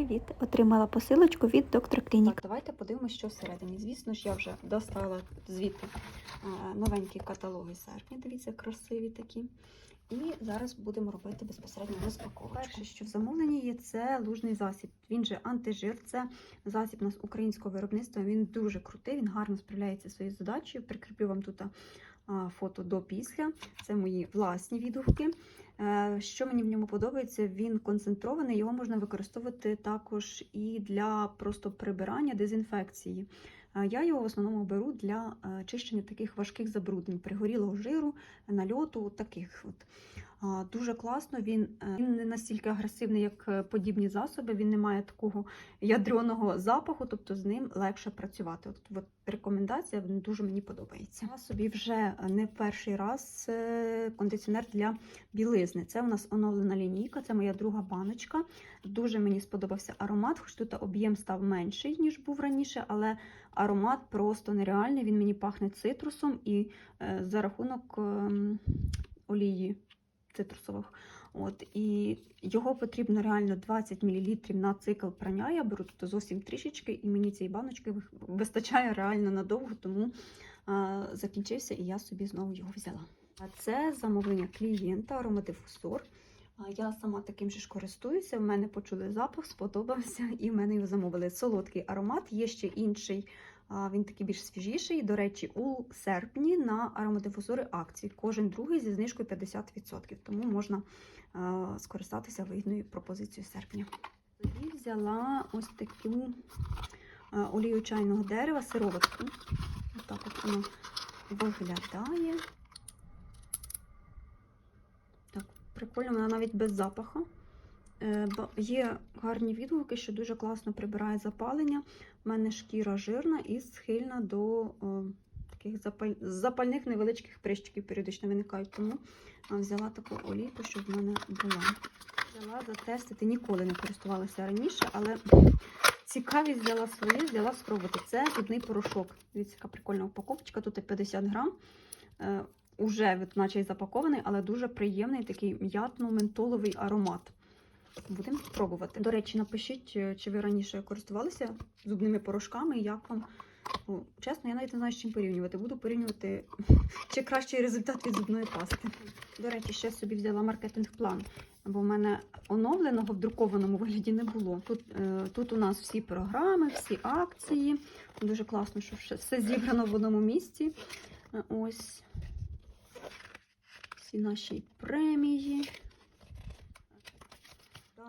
Привіт! Отримала посилочку від доктор Клінік. Так, давайте подивимося, що всередині. Звісно ж, я вже достала звідти новенькі каталоги серпня. Дивіться, красиві такі. І зараз будемо робити безпосередньо розпаковку. Перше, що в замовленні є, це лужний засіб. Він же антижир, це засіб у нас українського виробництва. Він дуже крутий, він гарно справляється зі своєю задачею. Прикріплю вам тут фото до після. Це мої власні відгуки. Е, Що мені в ньому подобається, він концентрований, його можна використовувати також і для просто прибирання дезінфекції. Е, Я його в основному беру для е, чищення таких важких забруднень, пригорілого жиру, нальоту, таких. От. Дуже класно, він, е, він не настільки агресивний, як е, подібні засоби, він не має такого ядреного запаху, тобто з ним легше працювати. От, от рекомендація дуже мені подобається. Я собі вже не в перший раз е, кондиціонер для білизни. Це у нас оновлена лінійка, це моя друга баночка. Дуже мені сподобався аромат, хоч тут об'єм став менший, ніж був раніше, але аромат просто нереальний. Він мені пахне цитрусом і е, за рахунок ем, олії цитрусових. От, і його потрібно реально 20 мл на цикл прання. Я беру тут зовсім трішечки, і мені цієї баночки вистачає реально надовго, тому а, закінчився і я собі знову його взяла. А це замовлення клієнта, аромадифусор. Я сама таким же ж користуюся. В мене почули запах, сподобався, і в мене його замовили. Солодкий аромат. Є ще інший, він такий більш свіжіший. До речі, у серпні на аромадифузори акції. Кожен другий зі знижкою 50%, тому можна скористатися вигідною пропозицією серпня. Тоді взяла ось таку олію чайного дерева, сироватку. Отак от вона виглядає. Так, прикольно, вона навіть без запаху. Е, Є гарні відгуки, що дуже класно прибирає запалення. У мене шкіра жирна і схильна до о, таких запаль... запальних невеличких прищиків періодично виникають. Тому взяла таку олійку, щоб в мене була. Взяла затестити, ніколи не користувалася раніше, але цікавість взяла свою, взяла спробувати. Це зубний порошок. Дивіться, яка прикольна упаковочка, тут і 50 грам. Е, Уже наче запакований, але дуже приємний такий м'ятно-ментоловий аромат. Будемо пробувати. До речі, напишіть, е, чи ви раніше користувалися зубними порошками, як вам. Ну, чесно, я навіть не знаю, з чим порівнювати. Буду порівнювати, чи кращий результат від зубної пасти. До речі, ще собі взяла маркетинг-план, бо в мене оновленого в друкованому вигляді не було. Тут, е, тут у нас всі програми, всі акції. Дуже класно, що все- зібрано в одному місці. Е, Ось всі наші премії.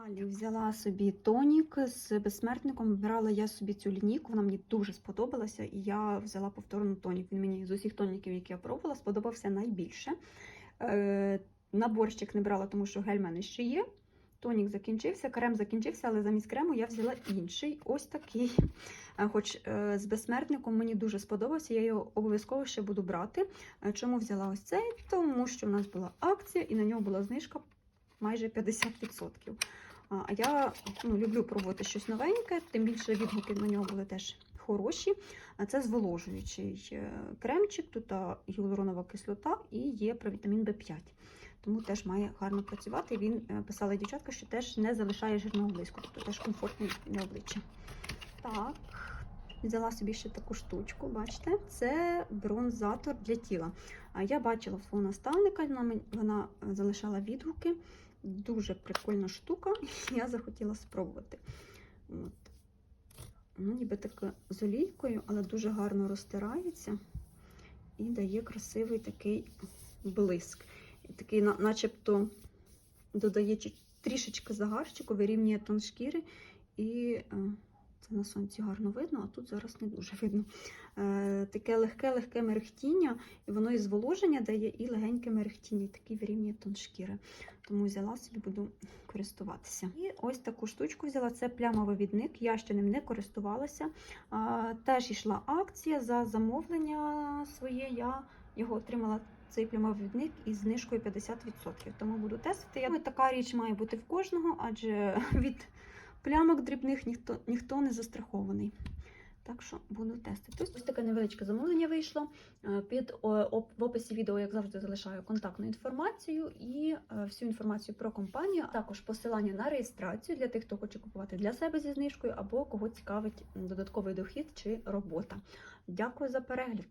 Далі взяла собі тонік з безсмертником. Брала я собі цю лінійку, вона мені дуже сподобалася, і я взяла повторно тонік. Він мені з усіх тоніків, які я пробувала, сподобався найбільше. Е, не брала, тому що гель мене ще є. Тонік закінчився, крем закінчився, але замість крему я взяла інший, ось такий. Е, Хоч е, з безсмертником мені дуже сподобався, я його обов'язково ще буду брати. Е, Чому взяла ось цей? Тому що в нас була акція і на нього була знижка майже 50%. А я ну, люблю пробувати щось новеньке, тим більше відгуки на нього були теж хороші. А Це зволожуючий е, кремчик, тут гіалуронова кислота і є провітамін В5. Тому теж має гарно працювати. Він е, писала дівчатка, що теж не залишає жирного блиску, тобто теж комфортний для обличчя. Так, взяла собі ще таку штучку, бачите, це бронзатор для тіла. Я бачила свого наставника, вона, залишала відгуки. Дуже прикольна штука, я захотіла спробувати. От. Ну, ніби таке з олійкою, але дуже гарно розтирається і дає красивий такий блиск. Такий, начебто, додає трішечки загарчику, вирівнює тон шкіри. І е, це на сонці гарно видно, а тут зараз не дуже видно. Е, таке легке-легке мерехтіння, і воно і зволоження дає, і легеньке мерехтіння, і такий вирівнює тон шкіри. Тому взяла собі, буду користуватися. І ось таку штучку взяла. Це плямовий відник. Я ще ним не користувалася. А, теж йшла акція за замовлення своє. Я його отримала. Цей плямовий відник із знижкою 50%. Тому буду тестити. Я думаю, така річ має бути в кожного, адже від плямок дрібних ніхто, ніхто не застрахований. Так що буду тестити. Ось таке невеличке замовлення вийшло. Е, Під в описі відео, як завжди, залишаю контактну інформацію і е, всю інформацію про компанію. а Також посилання на реєстрацію для тих, хто хоче купувати для себе зі знижкою або кого цікавить додатковий дохід чи робота. Дякую за перегляд.